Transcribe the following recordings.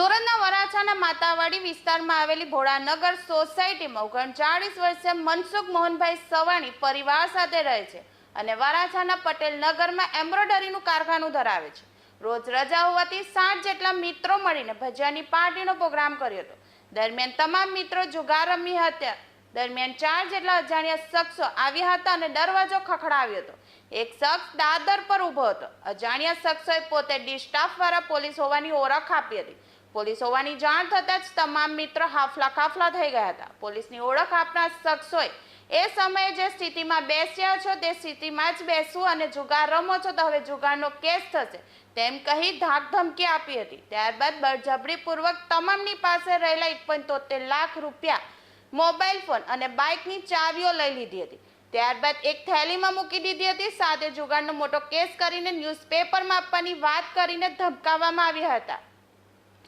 સુરતના વરાછાના માતાવાડી વિસ્તારમાં આવેલી ભોળાનગર સોસાયટીમાં ઓગણચાળીસ વર્ષે મનસુખ મોહનભાઈ સવાણી પરિવાર સાથે રહે છે અને વરાછાના પટેલ નગરમાં એમ્બ્રોઇડરીનું કારખાનું ધરાવે છે. રોજ રજા હોવાથી સાઠ જેટલા મિત્રો મળીને ભજીયાની પાર્ટીનો પ્રોગ્રામ કર્યો હતો. દરમિયાન તમામ મિત્રો જુગાર રમી હતા દરમિયાન ચાર જેટલા અજાણ્યા શખ્સો આવ્યા હતા અને દરવાજો ખખડાવ્યો હતો. એક શખ્સ દાદર પર ઊભો હતો. અજાણ્યા શખ્સોએ પોતે ડી સ્ટાફ વાળા પોલીસ હોવાની ઓળખ આપી હતી. પોલીસ હોવાની જાણ થતાં જ તમામ મિત્રો હાફલા કાફલા થઈ ગયા હતા. પોલીસની ઓળખ આપનાર શખ્સોએ એ સમયે જે સ્થિતિમાં બેસ્યા છો તે સ્થિતિમાં જ બેસવું અને જુગાર રમો છો તો હવે જુગારનો કેસ થશે તેમ કહી ધાક ધમકી આપી હતી. ત્યારબાદ બળજબરીપૂર્વક તમામની પાસે રહેલા એક તોતેર લાખ રૂપિયા મોબાઈલ ફોન અને બાઇકની ચાવીઓ લઈ લીધી હતી. ત્યારબાદ એક થેલીમાં મૂકી દીધી હતી. સાથે જુગારનો મોટો કેસ કરીને ન્યૂઝપેપરમાં આપવાની વાત કરીને ધમકાવવામાં આવ્યા હતા.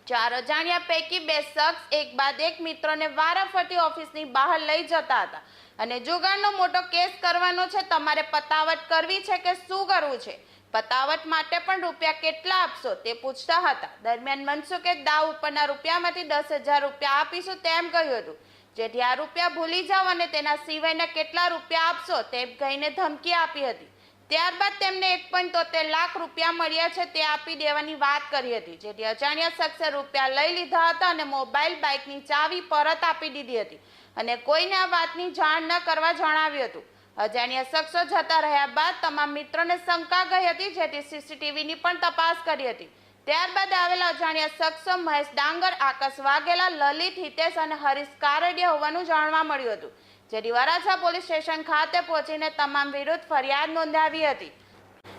ચાર અજાણ્યા પૈકી બે શખ્સ એક બાદ એક મિત્રોને વારાફરતી ઓફિસની બહાર લઈ જતા હતા. અને જુગારનો મોટો કેસ કરવાનો છે, તમારે પતાવટ કરવી છે કે શું કરવું છે? પતાવટ માટે પણ રૂપિયા કેટલા આપશો? તે પૂછતા હતા. દરમિયાન મનસુખે દાવ ઉપરના રૂપિયામાંથી દસ હજાર રૂપિયા આપીશું તેમ કહ્યું હતું. જેથી આ રૂપિયા ભૂલી જાઓ અને તેના સિવાયના કેટલા રૂપિયા આપશો તેમ કહીને ધમકી આપી હતી. ત્યારબાદ તેમને એક પોઈન્ટ તોતેર લાખ રૂપિયા મળ્યા છે, તે આપી દેવાની વાત કરી હતી, જેથી અજાણ્યા શખ્સે રૂપિયા લઈ લીધા હતા અને મોબાઈલ બાઇકની ચાવી પરત આપી દીધી હતી. અને કોઈને આ વાતની જાણ ન કરવા જણાવ્યું હતું. અજાણ્યા શખ્સો જતા રહ્યા બાદ તમામ મિત્રોને શંકા ગઈ હતી, જેથી સીસીટીવીની પણ તપાસ કરી હતી. ત્યારબાદ આવેલા અજાણ્યા શખ્સો મહેશ ડાંગર, આકાશ વાઘેલા, લલિત, હિતેશ અને હરીશ કારડિયા હોવાનું જાણવા મળ્યું હતું. જેથી વરાછા પોલીસ સ્ટેશન ખાતે પહોંચીને તમામ વિરુદ્ધ ફરિયાદ નોંધાવી હતી.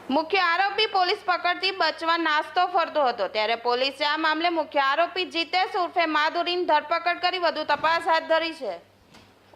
મુખ્ય આરોપી પોલીસ પકડતી બચવા નાસ્તો ફરતો હતો. ત્યારે પોલીસે આ મામલે મુખ્ય આરોપી જીતેશ ઉર્ફે માધુરીની ધરપકડ કરી વધુ તપાસ હાથ ધરી છે.